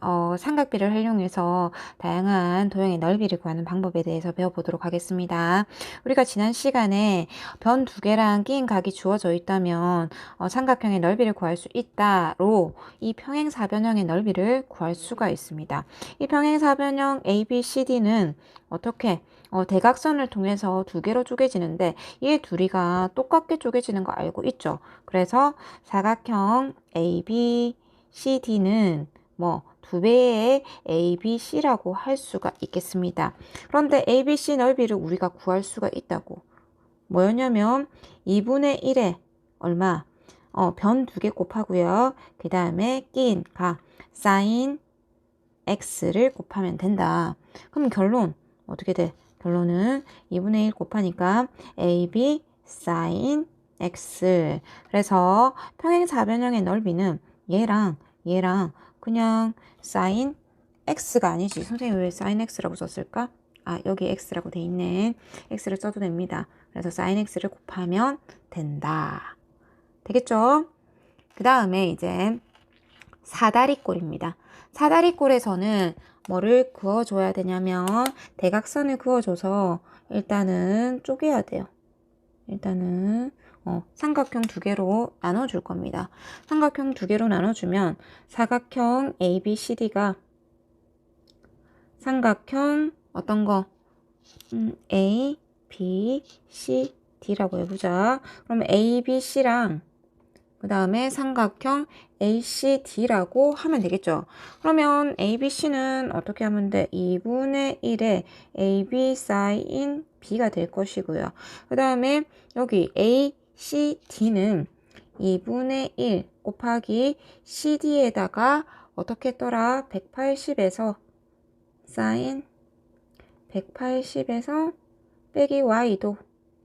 어, 삼각비를 활용해서 다양한 도형의 넓이를 구하는 방법에 대해서 배워보도록 하겠습니다. 우리가 지난 시간에 변 두 개랑 끼인 각이 주어져 있다면 어, 삼각형의 넓이를 구할 수 있다로 이 평행사변형의 넓이를 구할 수가 있습니다. 이 평행사변형 ABCD는 어떻게 어, 대각선을 통해서 두 개로 쪼개지는데 이 둘이가 똑같게 쪼개지는 거 알고 있죠? 그래서 사각형 ABCD는 뭐 두 배의 ABC라고 할 수가 있겠습니다. 그런데 ABC 넓이를 우리가 구할 수가 있다고. 뭐였냐면 2분의 1에 얼마? 어, 변 두 개 곱하고요. 그 다음에 끼인 가 사인 x를 곱하면 된다. 그럼 결론 어떻게 돼? 결론은 2분의 1 곱하니까 AB 사인 x. 그래서 평행사변형의 넓이는 얘랑 얘랑 그냥 사인 x가 아니지. 선생님 왜 사인 x라고 썼을까? 아, 여기 x라고 돼 있네. x를 써도 됩니다. 그래서 사인 x를 곱하면 된다. 되겠죠? 그 다음에 이제 사다리꼴입니다. 사다리꼴에서는 뭐를 그어줘야 되냐면 대각선을 그어줘서 일단은 쪼개야 돼요. 일단은 어, 삼각형 두 개로 나눠줄 겁니다. 삼각형 두 개로 나눠주면 사각형 ABCD가 삼각형 어떤 거? 음, A, B, C, D라고 해보자. 그러면 A, B, C랑 그 다음에 삼각형 ACD라고 하면 되겠죠. 그러면 ABC는 어떻게 하면 돼? 2분의 1에 AB 사인 B가 될 것이고요. 그 다음에 여기 ACD는 2분의 1 곱하기 CD에다가 어떻게 했더라? 180에서 사인 180에서 빼기 Y도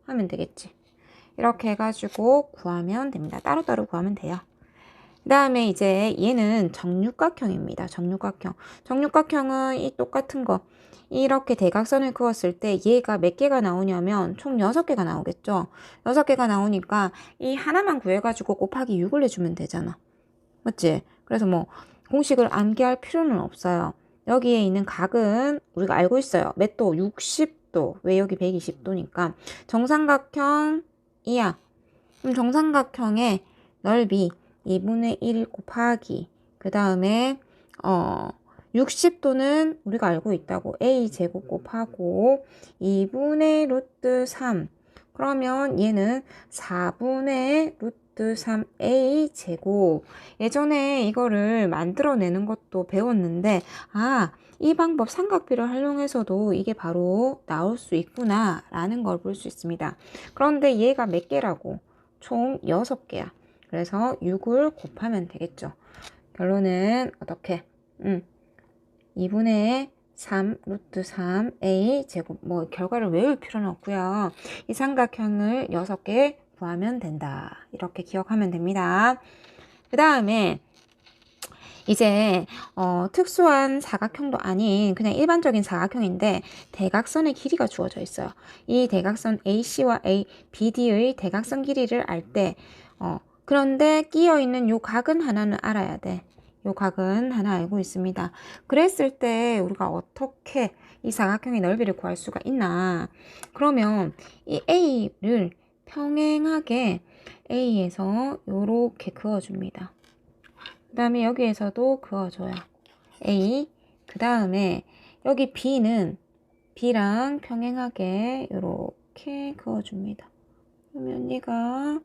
하면 되겠지. 이렇게 해가지고 구하면 됩니다. 따로따로 구하면 돼요. 그 다음에 이제 얘는 정육각형입니다. 정육각형. 정육각형은 이 똑같은 거. 이렇게 대각선을 그었을 때 얘가 몇 개가 나오냐면 총 6개가 나오겠죠. 6개가 나오니까 이 하나만 구해가지고 곱하기 6을 해주면 되잖아. 맞지? 그래서 뭐 공식을 암기할 필요는 없어요. 여기에 있는 각은 우리가 알고 있어요. 몇 도? 60도. 왜 여기 120도니까. 정삼각형 이야. 그럼 정삼각형의 넓이 2분의 1 곱하기 그 다음에 어 60도는 우리가 알고 있다고 a 제곱 곱하고 2분의 루트 3 그러면 얘는 4분의 루트 3a 제곱 예전에 이거를 만들어내는 것도 배웠는데 아 이 방법 삼각비를 활용해서도 이게 바로 나올 수 있구나 라는 걸 볼 수 있습니다. 그런데 얘가 몇 개라고? 총 6개야. 그래서 6을 곱하면 되겠죠. 결론은 어떻게? 음, 2분의 3 루트 3 a 제곱 뭐 결과를 외울 필요는 없고요. 이 삼각형을 6개 구하면 된다. 이렇게 기억하면 됩니다. 그 다음에 이제 어, 특수한 사각형도 아닌 그냥 일반적인 사각형인데 대각선의 길이가 주어져 있어요. 이 대각선 AC와 A, BD의 대각선 길이를 알때 어, 그런데 끼어 있는 요 각은 하나는 알아야 돼. 요 각은 하나 알고 있습니다. 그랬을 때 우리가 어떻게 이 사각형의 넓이를 구할 수가 있나? 그러면 이 A를 평행하게 A에서 요렇게 그어줍니다. 그 다음에 여기에서도 그어줘요. A. 그 다음에 여기 B는 B랑 평행하게 이렇게 그어줍니다. 그러면 얘가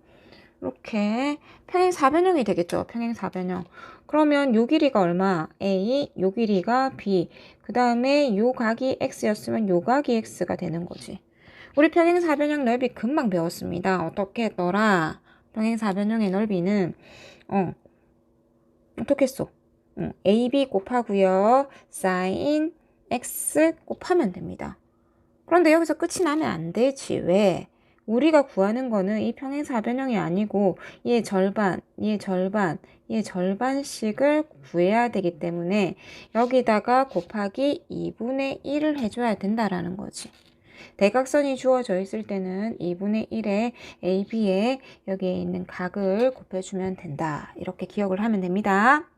이렇게 평행사변형이 되겠죠. 평행사변형. 그러면 요 길이가 얼마? A, 요 길이가 B. 그 다음에 요 각이 X였으면 요 각이 X가 되는 거지. 우리 평행사변형 넓이 금방 배웠습니다. 어떻게 했더라? 평행사변형의 넓이는 어 어떻게 써? 어, AB 곱하고요. sin x 곱하면 됩니다. 그런데 여기서 끝이 나면 안 되지. 왜? 우리가 구하는 거는 이 평행사 변형이 아니고 얘 절반, 얘 절반, 얘 절반씩을 구해야 되기 때문에 여기다가 곱하기 2분의 1을 해줘야 된다라는 거지. 대각선이 주어져 있을 때는 2분의 1에 AB에 여기에 있는 각을 곱해주면 된다. 이렇게 기억을 하면 됩니다.